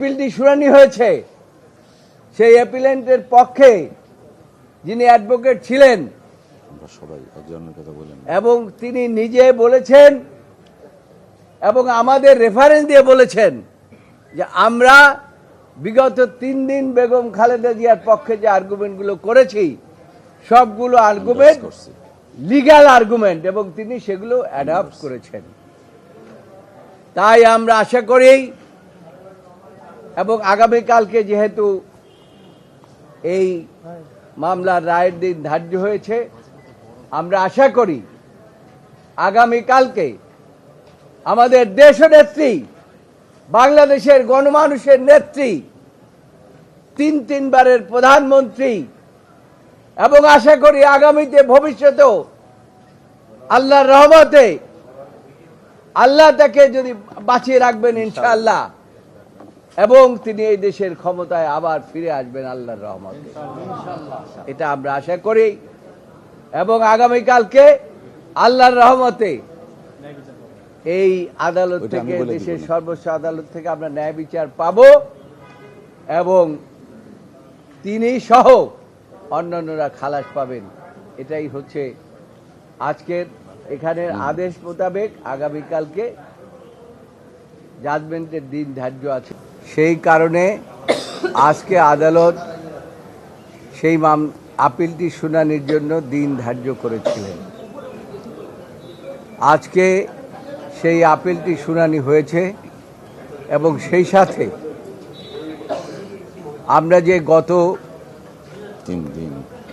অ্যাপিলটি শুনানি হয়েছে। সেই অ্যাপিলেন্টের পক্ষে যিনি অ্যাডভোকেট ছিলেন সবাই কথা বলেন এবং তিনি নিজে বলেছেন এবং আমাদের রেফারেন্স দিয়ে বলেছেন যে আমরা বিগত তিন দিন বেগম খালেদা জিয়ার পক্ষে যে আর্গুমেন্টগুলো করেছি সবগুলো আর্গুমেন্ট লিগ্যাল আর্গুমেন্ট এবং তিনি সেগুলো অ্যাডাপ্ট করেছেন। তাই আমরা আশা করি এবং আগামীকালকে যেহেতু এই মামলার রায়ের দিন ধার্য হয়েছে, আমরা আশা করি আগামীকালকে আমাদের দেশ নেত্রী বাংলাদেশের গণমানুষের নেত্রী, তিন তিনবারের প্রধানমন্ত্রী, এবং আশা করি আগামীতে ভবিষ্যতেও আল্লাহর রহমতে, আল্লাহ তাকে যদি বাঁচিয়ে রাখবেন, ইনশাআল্লাহ। এবং তিনি এই দেশের ক্ষমতায় আবার ফিরে আসবেন আল্লাহর রহমতে। এটা আমরা আশা করি। এবং আগামীকালকে আল্লাহর রহমতে এই আদালত থেকে দেশের সর্বোচ্চ আদালত থেকে আমরা ন্যায় বিচার পাবো এবং তিনি সহ অন্যান্যরা খালাস পাবেন। এটাই হচ্ছে আজকের এখানের আদেশ মোতাবেক আগামীকালকে জাজমেন্টের দিন ধার্য আছে। সেই কারণে আজকে আদালত সেই মাম আপিলটি শুনানির জন্য দিন ধার্য করেছিলেন। আজকে সেই আপিলটি শুনানি হয়েছে এবং সেই সাথে আমরা যে গত তিন দিন।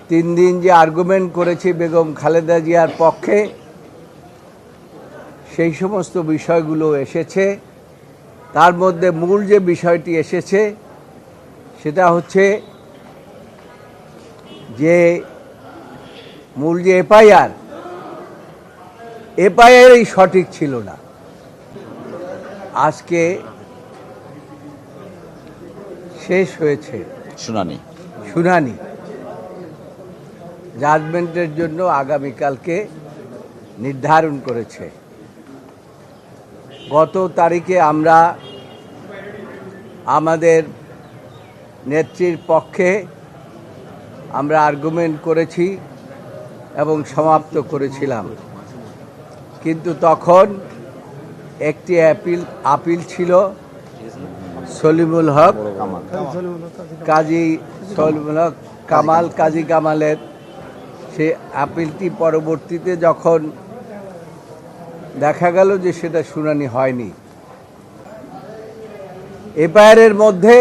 তিন দিন যে আর্গুমেন্ট করেছি বেগম খালেদা জিয়ার পক্ষে সেই সমস্ত বিষয়গুলো এসেছে। তার মধ্যে মূল যে বিষয়টি এসেছে সেটা হচ্ছে যে মূল যে এফআইআর এফআইআরই সঠিক ছিল না। আজকে শেষ হয়েছে। শুনানি। শুনানি। জাজমেন্টের জন্য আগামীকালকে নির্ধারণ করেছে। গত তারিখে আমরা আমাদের নেত্রীর পক্ষে আমরা আর্গুমেন্ট করেছি এবং সমাপ্ত করেছিলাম। কিন্তু তখন একটি অ্যাপিল আপিল ছিল সলিমুল হক, কাজী সলিমুল হক, কামাল কাজী কামালের। সে আপিলটি পরবর্তীতে যখন দেখা গেল যে সেটা শুনানি হয়নি এফআইআরের মধ্যে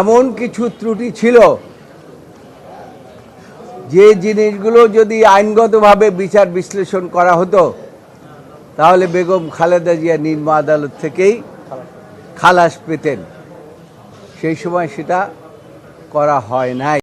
এমন কিছু ত্রুটি ছিল যে জিনিসগুলো যদি আইনগতভাবে বিচার বিশ্লেষণ করা হতো, তাহলে বেগম খালেদা জিয়া নিম্ন আদালত থেকেই খালাস পেতেন। সেই সময় সেটা করা হয় নাই।